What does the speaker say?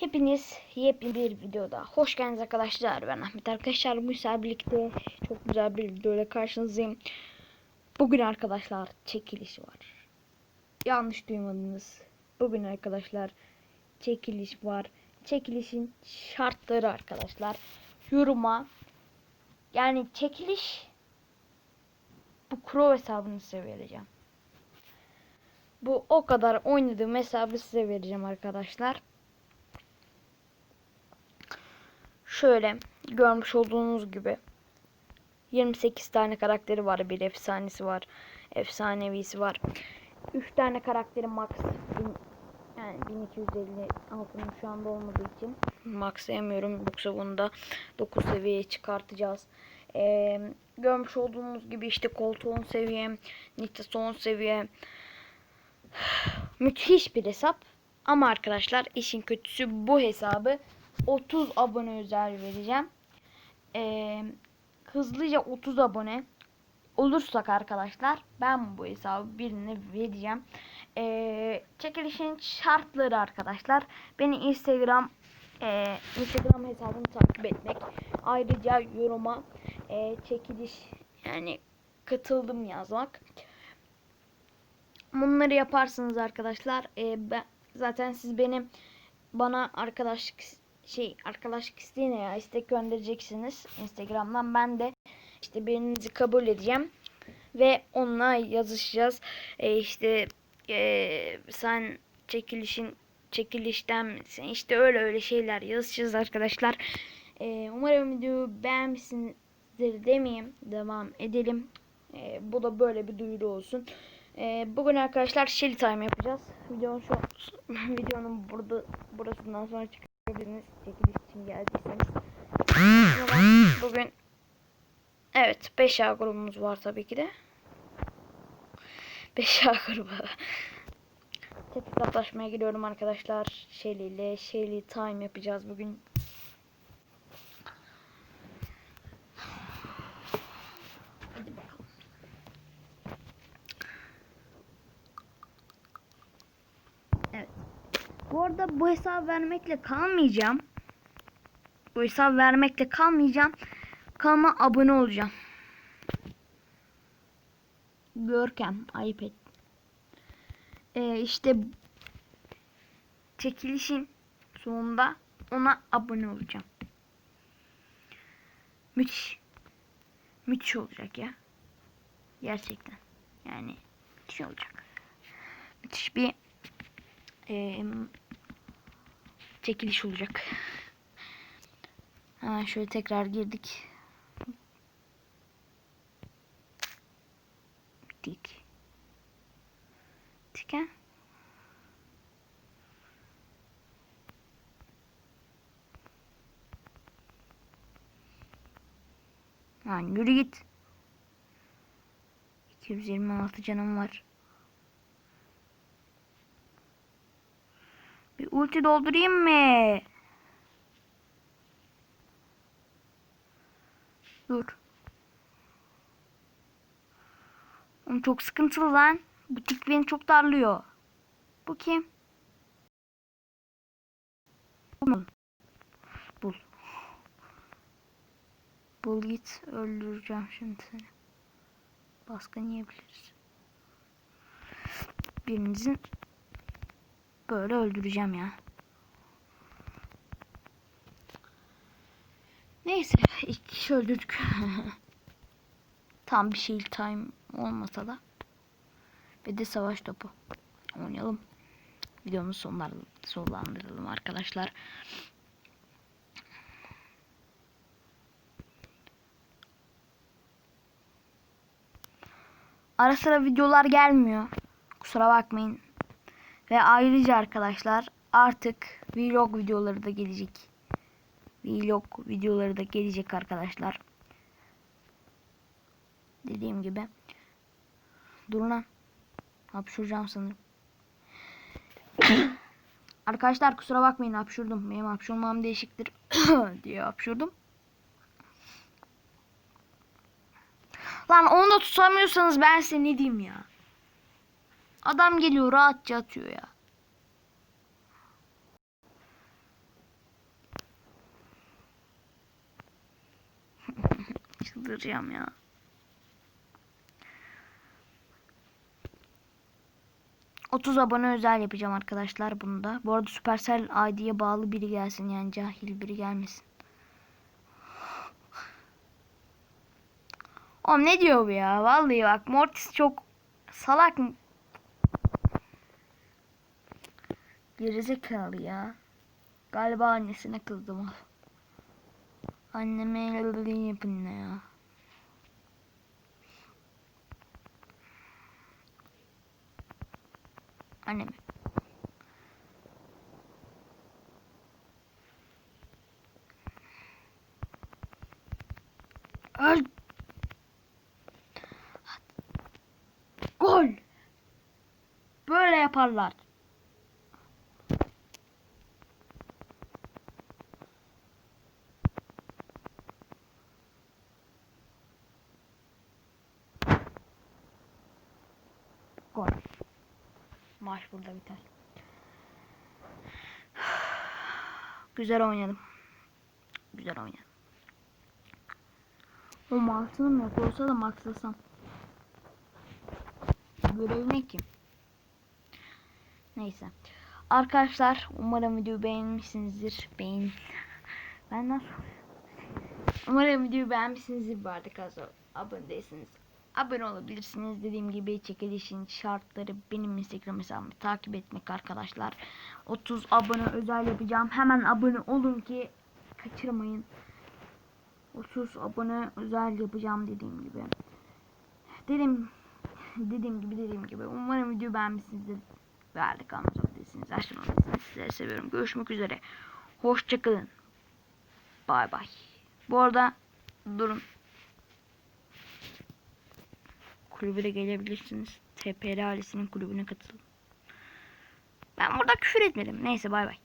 Hepiniz yepyeni bir videoda hoş geldiniz arkadaşlar. Ben Ahmet arkadaşlar bu sefer birlikte çok güzel bir videoyla karşınızdayım. Bugün arkadaşlar çekiliş var. Yanlış duymadınız. Bugün arkadaşlar çekiliş var. Çekilişin şartları arkadaşlar. Yoruma yani çekiliş bu Crow hesabını size vereceğim. Bu o kadar oynadığım hesabı size vereceğim arkadaşlar. Şöyle görmüş olduğunuz gibi 28 tane karakteri var. Bir efsanesi var. Efsanevisi var. 3 tane karakteri max yani 1250 altının şu anda olmadığı için maxlayamıyorum. Yoksa bunu da 9 seviyeye çıkartacağız. Ee, görmüş olduğunuz gibi işte 10 seviye, Nitası 10 seviye. Müthiş bir hesap. Ama arkadaşlar işin kötüsü bu hesabı 30 abone özel vereceğim. Ee, hızlıca 30 abone olursak arkadaşlar ben bu hesabı birine vereceğim. Ee, çekilişin şartları arkadaşlar. Beni Instagram e, Instagram hesabını takip etmek. Ayrıca yoruma e, çekiliş yani katıldım yazmak. Bunları yaparsınız arkadaşlar. E, ben zaten siz benim bana arkadaşlık şey arkadaşlık isteğine ya istek göndereceksiniz Instagram'dan. Ben de işte birinizi kabul edeceğim ve onunla yazışacağız. E, işte e, sen çekilişin çekilişten misin? İşte öyle öyle şeyler yazışacağız arkadaşlar. E, umarım videoyu beğenmişsinizdir demeyeyim. Devam edelim. E, bu da böyle bir duyuru olsun. E, bugün arkadaşlar Shelly Time yapacağız. Videonun şu videonun burada burasından sonra çıkabilirsiniz. Çekiliş için geldiyseniz. Bugün evet 5A grubumuz var tabii ki de. 5A grubu. Tek hesaplaşmaya gidiyorum arkadaşlar. Shelly ile Shelly Time yapacağız bugün. Bu arada bu hesabı vermekle kalmayacağım. Bu hesabı vermekle kalmayacağım. Kanalıma abone olacağım. Görkem ayıp et. Ee, işte çekilişin sonunda ona abone olacağım. Müthiş. Müthiş olacak ya. Gerçekten. Yani müthiş olacak. Müthiş bir eee, çekiliş olacak. Hemen şöyle tekrar girdik. Dik. Tiken. Lan yürü git. 226 canım var. Ulti doldurayım mı? Dur. Oğlum çok sıkıntılı lan. Bu tik beni çok darlıyor. Bu kim? Bul. Bul. Bul git. Öldüreceğim şimdi seni. Baskın yiyebiliriz. Birinizin böyle öldüreceğim ya. Neyse iki kişi öldürdük. Tam bir şey time olmasa da. Ve de savaş topu. Oynayalım. Videomuzu sonlar, sonlandıralım arkadaşlar. Ara sıra videolar gelmiyor. Kusura bakmayın. Ve ayrıca arkadaşlar artık vlog videoları da gelecek. Vlog videoları da gelecek arkadaşlar. Dediğim gibi. Durun lan. Hapşuracağım sanırım. arkadaşlar kusura bakmayın hapşurdum. Benim hapşurmam değişiktir diye hapşurdum. Lan onu da tutamıyorsanız ben size ne diyeyim ya. Adam geliyor rahatça atıyor ya. Çıldıracağım ya. Otuz abone özel yapacağım arkadaşlar bunda. Bu arada Supercell ID'ye bağlı biri gelsin yani cahil biri gelmesin. Oğlum ne diyor bu ya? Vallahi bak Mortis çok salak Gerizekalı ya. Galiba annesine kızdım. Anneme öyle yapın ne ya. Anneme. Öl. Gol. Böyle yaparlar. Gol. Maç burada biter. Güzel oynadım. Güzel oynadım. O max'ım yok olsa da maxlasam. Görev ne ki? Neyse. Arkadaşlar umarım videoyu beğenmişsinizdir. Beğen. Ben nasıl? Umarım videoyu beğenmişsinizdir. Bu arada abone değilsiniz. Abone olabilirsiniz. Dediğim gibi çekilişin şartları benim Instagram hesabımı takip etmek arkadaşlar. 30 abone özel yapacağım. Hemen abone olun ki kaçırmayın. 30 abone özel yapacağım dediğim gibi. Dedim dediğim gibi dediğim gibi. Umarım video beğenmişsinizdir. Kanalımıza abone değilsiniz. Açtırmadıysanız sizleri seviyorum. Görüşmek üzere. Hoşçakalın. Bay bay. Bu arada durun. Kulübe de gelebilirsiniz. TPR ailesinin kulübüne katılın. Ben burada küfür etmedim. Neyse bay bay.